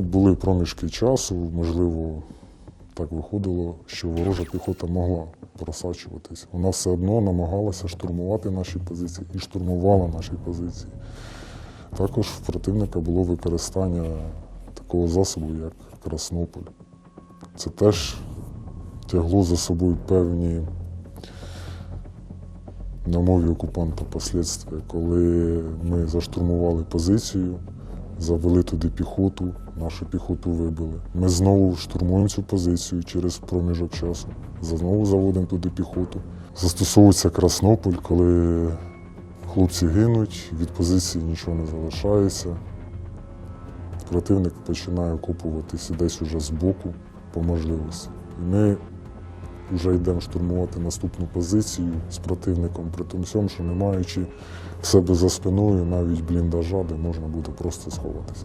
Були проміжки часу, можливо, так виходило, що ворожа піхота могла просачуватись. Вона все одно намагалася штурмувати наші позиції і штурмувала наші позиції. Також в противника було використання такого засобу, як Краснополь. Це теж тягло за собою певні на мові окупанта послідствия, коли ми заштурмували позицію, завели туди піхоту, нашу піхоту вибили. Ми знову штурмуємо цю позицію через проміжок часу, знову заводимо туди піхоту. Застосовується Краснополь, коли хлопці гинуть, від позиції нічого не залишається. Противник починає окопуватися десь уже збоку по можливості. І ми вже йдемо штурмувати наступну позицію з противником, при тому всьому, що не маючи себе за спиною навіть бліндажа, де можна буде просто сховатися.